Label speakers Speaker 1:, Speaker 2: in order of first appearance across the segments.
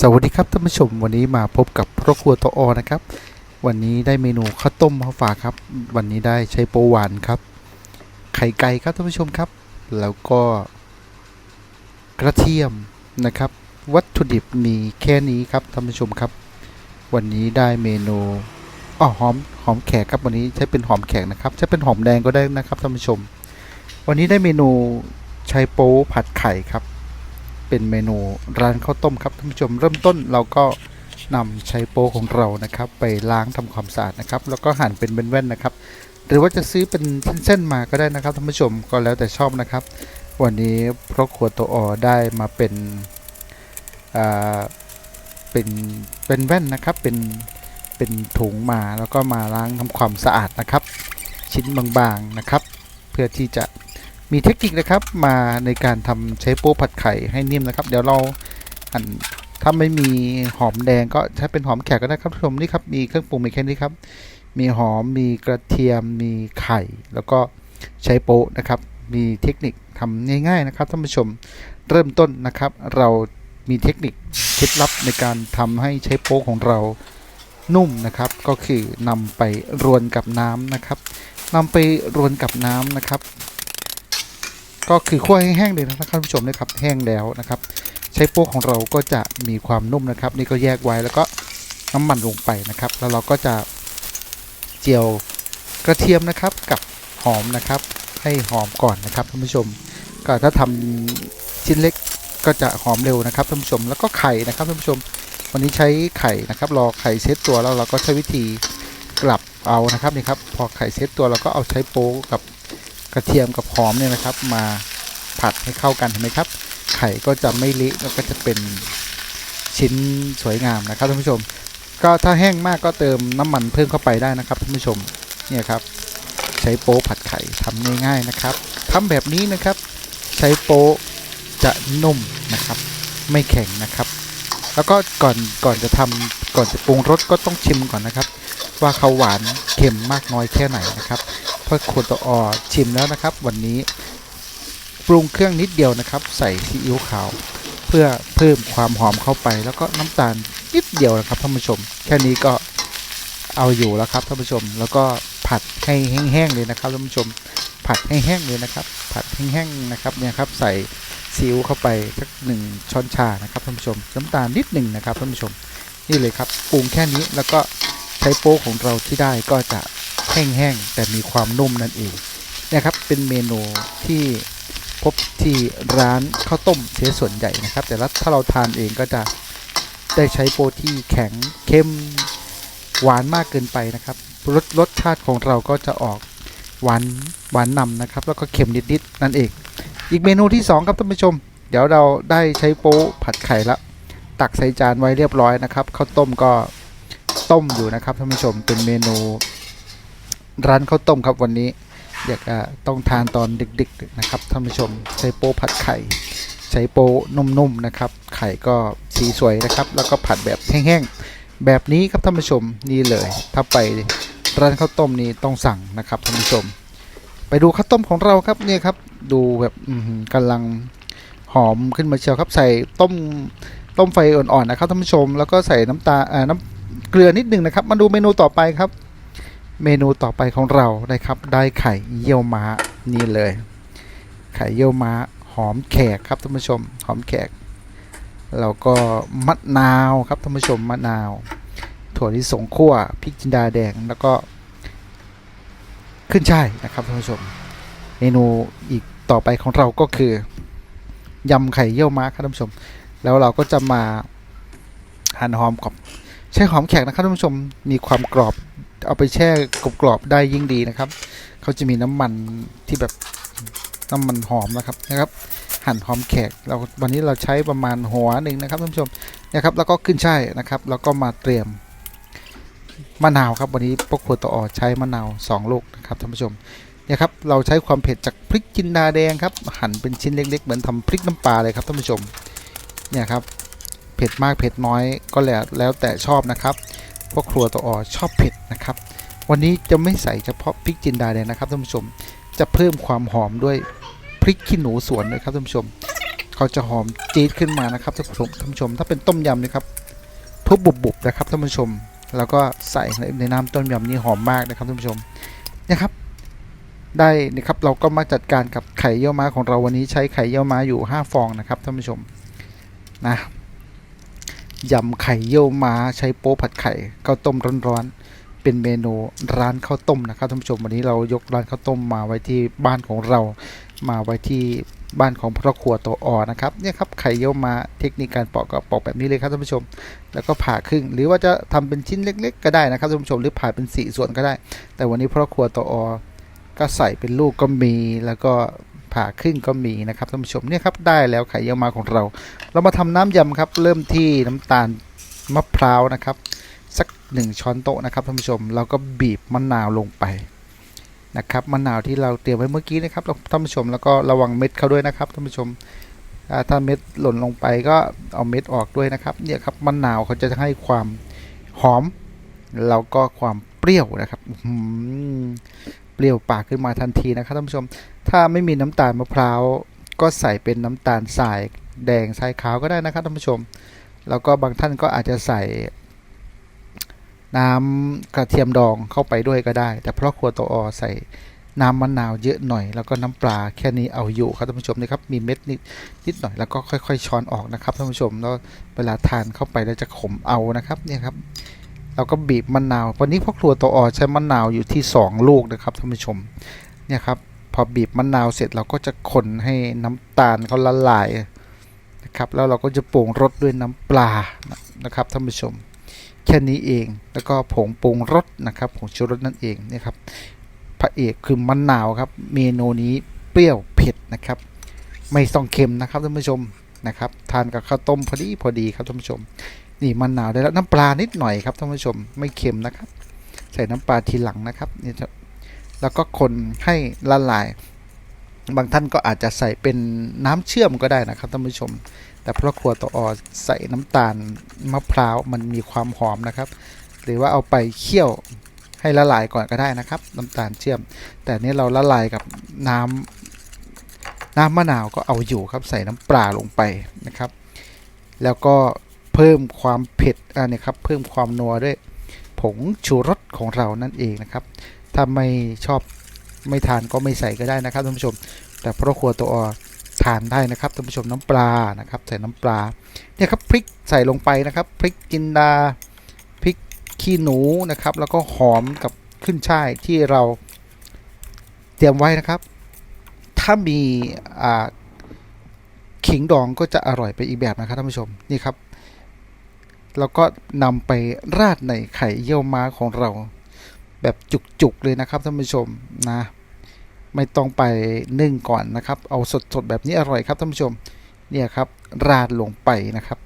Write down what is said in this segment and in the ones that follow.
Speaker 1: สวัสดีครับท่านผู้ชมวันนี้มาพบกับครอบครัวโตออนะครับ วันนี้ได้เมนูข้าวต้มมาฝาครับ วันนี้ได้ใช้โปหวานครับ ไข่ไก่ครับท่านผู้ชมครับ แล้วก็กระเทียมนะครับ วัตถุดิบมีแค่นี้ครับท่านผู้ชมครับ วันนี้ได้เมนูอ๋อหอมหอมแขกครับวันนี้ใช้เป็นหอมแขกนะครับใช้เป็นหอมแดงก็ได้นะครับท่านผู้ชม วันนี้ได้เมนูใช้โป๊ผัดไข่ครับ เป็นเมนูร้านข้าวต้มครับท่านผู้ชมเริ่มต้นเราก็นำใช้โป๊ของเรานะครับ ไปล้างทำความสะอาดนะครับ แล้วก็หั่นเป็นแว่นๆนะครับ หรือว่าจะซื้อเป็นเส้นๆมาก็ได้นะครับท่านผู้ชมก็แล้วแต่ชอบนะครับ วันนี้เพราะครัวตัวอได้มาเป็นอ่าเป็นเป็นแว่นนะครับเป็นเป็นถุงมาแล้วก็มาล้างทำความสะอาดนะครับ ชิ้นบางๆนะครับ เพื่อที่จะ มีเทคนิคนะครับมาในการทำใช้โป๊ผัดไข่ให้นิ่มนะครับ เดี๋ยวเราอันถ้าไม่มีหอมแดงก็ใช้เป็นหอมแขกก็ได้ครับท่านผู้ชมนี่ครับมีเครื่องปรุงมีแค่นี้ครับ มีหอมมีกระเทียมมีไข่ แล้วก็ใช้โป๊นะครับ มีเทคนิคทำง่าย ๆนะครับท่านผู้ชมเริ่มต้นนะครับ เรามีเทคนิคเคล็ดลับในการทำให้ใช้โป๊ของเรานุ่มนะครับ ก็คือนำไปรวนกับน้ำนะครับนำไปรวนกับน้ำนะครับ ก็คือคั่วให้แห้งเลยนะครับท่านผู้ชมนะครับแห้งแล้วนะครับ ใช้โป๊กของเราก็จะมีความนุ่มนะครับ นี่ก็แยกไว้แล้วก็น้ำมันลงไปนะครับ แล้วเราก็จะเจียวกระเทียมนะครับกับหอมนะครับ ให้หอมก่อนนะครับท่านผู้ชม ก็ถ้าทำชิ้นเล็กก็จะหอมเร็วนะครับท่านผู้ชมแล้วก็ไข่นะครับท่านผู้ชม วันนี้ใช้ไข่นะครับ รอไข่เซตตัวแล้วเราก็ใช้วิธีกลับเอานะครับนี่ครับพอไข่เซตตัวเราก็เอาใช้โป๊กับ กระเทียมกับหอมเนี่ยนะครับ มาผัดให้เข้ากันเห็นไหมครับ ไข่ก็จะไม่เละแล้วก็จะเป็นชิ้นสวยงามนะครับท่านผู้ชม ก็ถ้าแห้งมากก็เติมน้ำมันเพิ่มเข้าไปได้นะครับท่านผู้ชมเนี่ยครับ ใช้โป๊ผัดไข่ทำง่ายๆนะครับทำแบบนี้นะครับ ใช้โป๊จะนุ่มนะครับ ไม่แข็งนะครับแล้วก็ก่อนก่อนจะทำก่อนจะปรุงรสก็ต้องชิมก่อนนะครับ ว่าเขาหวานเค็มมากน้อยแค่ไหนนะครับ พราะคนตัวออชิมแล้วนะครับ วันนี้ปรุงเครื่องนิดเดียวนะครับ ใส่ซีอิ๊วขาว เพื่อเพิ่มความหอมเข้าไป แล้วก็น้ำตาลนิดเดียวนะครับท่านผู้ชม แค่นี้ก็เอาอยู่แล้วครับท่านผู้ชม แล้วก็ผัดให้แห้งๆเลยนะครับท่านผู้ชม ผัดให้แห้งเลยนะครับ ผัดให้แห้งๆนะครับเนี่ยครับใส่ซีอิ๊วเข้าไปสักหนึ่งช้อนชานะครับท่านผู้ชม น้ำตาลนิดหนึ่งนะครับท่านผู้ชมนี่เลยครับปรุงแค่นี้แล้วก็ใช้โป๊ของเราที่ได้ก็จะ แห้งๆ แต่มีความนุ่มนั่นเองนะครับเป็นเมนูที่พบที่ร้านข้าวต้มเสียส่วนใหญ่นะครับ แต่ถ้าเราทานเองก็จะได้ใช้โปรที่แข็งเข้มหวานมากเกินไปนะครับรสรสชาติของเราก็จะออกหวานหวานนำนะครับ แล้วก็เค็มนิดๆนั่นเอง อีกเมนูที่สองครับท่านผู้ชม เดี๋ยวเราได้ใช้โป๊ผัดไข่ละตักใส่จานไว้เรียบร้อยนะครับข้าวต้มก็ต้มอยู่นะครับท่านผู้ชมเป็นเมนู ร้านข้าวต้มครับวันนี้ อยากจะต้องทานตอนดึกๆนะครับท่านผู้ชมใช้โป๊ผัดไข่ ใช้โป๊นุ่มๆนะครับ ไข่ก็สีสวยนะครับ แล้วก็ผัดแบบแห้งๆแบบนี้ครับท่านผู้ชมนี่เลย ถ้าไปร้านข้าวต้มนี้ต้องสั่งนะครับท่านผู้ชม ไปดูข้าวต้มของเราครับเนี่ยครับ ดูแบบอื้อหือกำลังหอมขึ้นมาเชียวครับใส่ต้มต้มไฟอ่อนๆนะครับท่านผู้ชม แล้วก็ใส่น้ำตาเอ่อน้ำเกลือนิดหนึงนะครับ มาดูเมนูต่อไปครับ เมนูต่อไปของเรานะครับ ได้ไข่เยี่ยวม้านี่เลย ไข่เยี่ยวม้าหอมแขกครับท่านผู้ชมหอมแขกแล้วก็มะนาวครับท่านผู้ชมมะนาว ถั่วลิสงคั่วพริกจินดาแดงแล้วก็ ขึ้นช่ายนะครับท่านผู้ชม เมนูอีกต่อไปของเราก็คือยำไข่เยี่ยวม้าครับท่านผู้ชม แล้วเราก็จะมาหั่นหอมกับใช้หอมแขกนะครับท่านผู้ชมมีความกรอบ เอาไปแช่กรอบๆได้ยิ่งดีนะครับ เขาจะมีน้ำมันที่แบบน้ำมันหอมนะครับนะครับ หั่นหอมแขกเราวันนี้เราใช้ประมาณหัวหนึ่งนะครับท่านผู้ชมนะครับ แล้วก็ขึ้นช่ายนะครับ แล้วก็มาเตรียมมะนาวครับ วันนี้พวกครัวตออใช้มะนาวสองลูกนะครับท่านผู้ชมเนี่ยครับเราใช้ความเผ็ดจากพริกจินดาแดงครับ หั่นเป็นชิ้นเล็ก ๆ เหมือนทำพริกน้ำปลาเลยครับท่านผู้ชมเนี่ยครับเผ็ดมากเผ็ดน้อยก็แล้วแล้วแต่ชอบนะครับ พวกครัวตัวออชอบเผ็ดนะครับ วันนี้จะไม่ใส่เฉพาะพริกจินดาแดงนะครับท่านผู้ชมจะเพิ่มความหอมด้วยพริกขี้หนูสวนเลยครับท่านผู้ชมเขาจะหอมจี๊ดขึ้นมานะครับท่านผู้ชมท่านผู้ชม ถ้าเป็นต้มยำนะครับทุบบุบๆนะครับท่านผู้ชม แล้วก็ใส่ในในน้ำต้มยำนี่หอมมากนะครับท่านผู้ชมนะครับ ได้นะครับเราก็มาจัดการกับไข่เยี่ยวม้าของเราวันนี้ใช้ไข่เยี่ยวม้าอยู่ 5 ฟองนะครับท่านผู้ชมนะ ยำไข่เยี่ยวม้าใช้โป๊ผัดไข่ข้าวต้มร้อนๆเป็นเมนูร้านข้าวต้มนะครับท่านผู้ชมวันนี้เรายกร้านข้าวต้มมาไว้ที่บ้านของเรา มาไว้ที่บ้านของพระครัวตัวอ่อนะครับเนี่ยครับไข่เยี่ยวม้าเทคนิคการปอกก็ปอกแบบนี้เลยครับท่านผู้ชม แล้วก็ผ่าครึ่ง หรือว่าจะทำเป็นชิ้นเล็ก ๆ ก็ได้นะครับท่านผู้ชมหรือผ่าเป็นสี่ส่วนก็ได้ แต่วันนี้พระครัวตัวอก็ใส่เป็นลูกก็มีแล้วก็ ผ่าครึ่งก็มีนะครับท่านผู้ชมเนี่ยครับได้แล้วไข่เยี่ยวม้าของเรา เรามาทำน้ำยำครับ เริ่มที่น้ำตาลมะพร้าวนะครับ สักหนึ่งช้อนโต๊ะนะครับท่านผู้ชมเราก็บีบมะนาวลงไปนะครับมะนาวที่เราเตรียมไว้เมื่อกี้นะครับท่านผู้ชมแล้วก็ระวังเม็ดเขาด้วยนะครับท่านผู้ชมถ้าเม็ดหล่นลงไปก็เอาเม็ดออกด้วยนะครับเนี่ยครับมะนาวเขาจะให้ความหอมแล้วก็ความเปรี้ยวนะครับเปรี้ยวปากขึ้นมาทันทีนะครับท่านผู้ชม ถ้าไม่มีน้ำตาลมะพร้าวก็ใส่เป็นน้ำตาลทรายแดงทรายขาวก็ได้นะครับท่านผู้ชม แล้วก็บางท่านก็อาจจะใส่น้ำกระเทียมดองเข้าไปด้วยก็ได้ แต่เพราะครัวโตอใส่น้ำมะนาวเยอะหน่อย แล้วก็น้ำปลาแค่นี้เอาอยู่ครับท่านผู้ชมนะครับมีเม็ดนิดนิดหน่อยแล้วก็ค่อย ๆ ช้อนออกนะครับท่านผู้ชมแล้วเวลาทานเข้าไปแล้วจะขมเอานะครับเนี่ยครับเราก็บีบมะนาววันนี้พ่อครัวตัวอใช้มะนาวอยู่ที่ 2 ลูกนะครับท่านผู้ชมเนี่ยครับ พอบีบมะนาวเสร็จเราก็จะคนให้น้ำตาลเขาละลายนะครับแล้วเราก็จะปรุงรสด้วยน้ำปลานะครับท่านผู้ชม แค่นี้เองแล้วก็ผงปรุงรสนะครับผงชูรสนั่นเองนี่ครับพระเอกคือมะนาวครับ เมนูนี้เปรี้ยวเผ็ดนะครับ ไม่ต้องเค็มนะครับท่านผู้ชมนะครับ ทานกับข้าวต้มพอดีพอดีครับท่านผู้ชม นี่มะนาวได้แล้วน้ำปลานิดหน่อยครับท่านผู้ชม ไม่เค็มนะครับ ใส่น้ำปลาทีหลังนะครับนี่ แล้วก็คนให้ละลาย บางท่านก็อาจจะใส่เป็นน้ำเชื่อมก็ได้นะครับท่านผู้ชม แต่เพราะครัวตัวอใส่น้ำตาลมะพร้าวมันมีความหอมนะครับ หรือว่าเอาไปเคี่ยวให้ละลายก่อนก็ได้นะครับ น้ำตาลเชื่อม แต่นี่เราละลายกับน้ำน้ำมะนาวก็เอาอยู่ครับใส่น้ำปลาลงไปนะครับ แล้วก็เพิ่มความเผ็ดอ่านี่ครับเพิ่มความนัวด้วยผงชูรสของเรานั่นเองนะครับ ถ้าไม่ชอบไม่ทานก็ไม่ใส่ก็ได้นะครับท่านผู้ชม แต่เพราะครัวตัวอทานได้นะครับท่านผู้ชมน้ำปลานะครับใส่น้ำปลาเนี่ยครับพริกใส่ลงไปนะครับพริกจินดาพริกขี้หนูนะครับ แล้วก็หอมกับขึ้นช่ายที่เราเตรียมไว้นะครับ ถ้ามีอ่าขิงดองก็จะอร่อยไปอีกแบบนะครับท่านผู้ชมนี่ครับแล้วก็นำไปราดในไข่เยี่ยวม้าของเรา แบบจุกๆเลยนะครับท่านผู้ชมนะไม่ต้องไปนึ่งก่อนนะครับ เอาสดๆแบบนี้อร่อยครับท่านผู้ชม เนี่ยครับราดลงไปนะครับ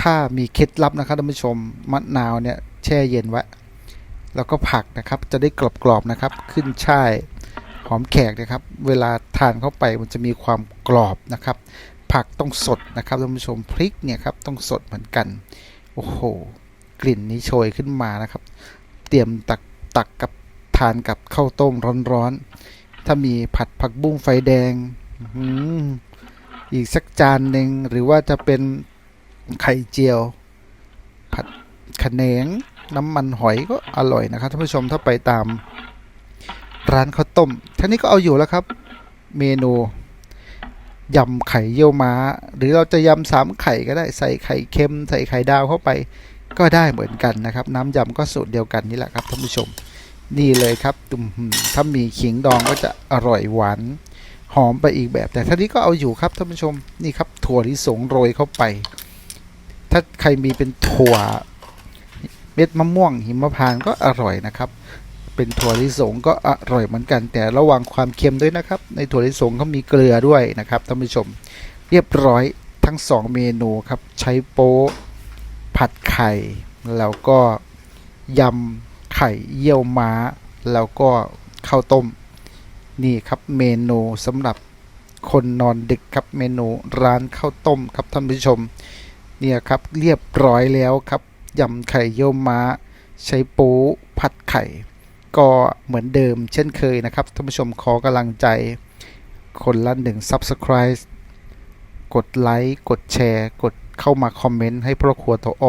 Speaker 1: ถ้ามีเคล็ดลับนะครับท่านผู้ชมมะนาวเนี่ยแช่เย็นไว้แล้วก็ผักนะครับจะได้กรอบๆนะครับ ขึ้นช่ายหอมแขกนะครับ เวลาทานเข้าไปมันจะมีความกรอบนะครับ ผักต้องสดนะครับท่านผู้ชมพริกเนี่ยครับต้องสดเหมือนกัน โอ้โห กลิ่นนี้โชยขึ้นมานะครับ เตรียมตักตักกับทานกับข้าวต้มร้อนๆ ถ้ามีผัดผักบุ้งไฟแดงอีกสักจานหนึ่งหรือว่าจะเป็นไข่เจียว ผัดขะแหนงน้ำมันหอยก็อร่อยนะครับท่านผู้ชมถ้าไปตามร้านข้าวต้มท่านี้ก็เอาอยู่แล้วครับ เมนูยำไข่เยี่ยวม้า หรือเราจะยำสามไข่ก็ได้ใส่ไข่เค็มใส่ไข่ดาวเข้าไป ก็ได้เหมือนกันนะครับ น้ำยำก็สูตรเดียวกันนี่แหละครับท่านผู้ชม นี่เลยครับตุ่มถ้ามีขิงดองก็จะอร่อยหวานหอมไปอีกแบบ แต่ท่านี้ก็เอาอยู่ครับท่านผู้ชมนี่ครับถั่วลิสงโรยเข้าไป ถ้าใครมีเป็นถั่วเม็ดมะม่วง หิมพานต์ก็อร่อยนะครับ เป็นถั่วลิสงก็อร่อยเหมือนกัน แต่ระวังความเค็มด้วยนะครับ ในถั่วลิสงเขามีเกลือด้วยนะครับท่านผู้ชม เรียบร้อยทั้งสองเมนูครับใช้โป๊ะ ผัดไข่ แล้วก็ยำไข่เยี่ยวม้า แล้วก็ข้าวต้ม นี่ครับเมนูสำหรับคนนอนดึกครับเมนูร้านข้าวต้มครับท่านผู้ชม เนี่ยครับเรียบร้อยแล้วครับยำไข่เยี่ยวม้า ใช้ปูผัดไข่ ก็เหมือนเดิมเช่นเคยนะครับท่านผู้ชมขอกำลังใจ คนละหนึ่ง Subscribe กดไลค์กดแชร์กด เข้ามาคอมเมนต์ให้พ่อครัวตัวอ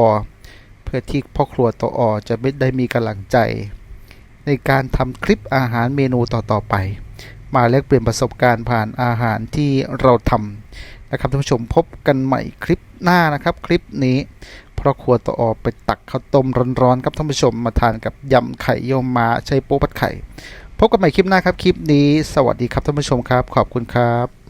Speaker 1: เพื่อที่พ่อครัวตัวอจะไม่ได้มีกำลังใจ ในการทำคลิปอาหารเมนูต่อๆไป มาแลกเปลี่ยนประสบการณ์ผ่านอาหารที่เราทำนะครับท่านผู้ชมพบกันใหม่คลิปหน้านะครับ คลิปนี้พ่อครัวตัวอไปตักข้าวต้มร้อนๆครับท่านผู้ชมมาทานกับยำไข่เยี่ยวม้าใช้โป๊ผัดไข่พบกันใหม่คลิปหน้าครับ คลิปนี้ สวัสดีครับท่านผู้ชมครับ ขอบคุณครับ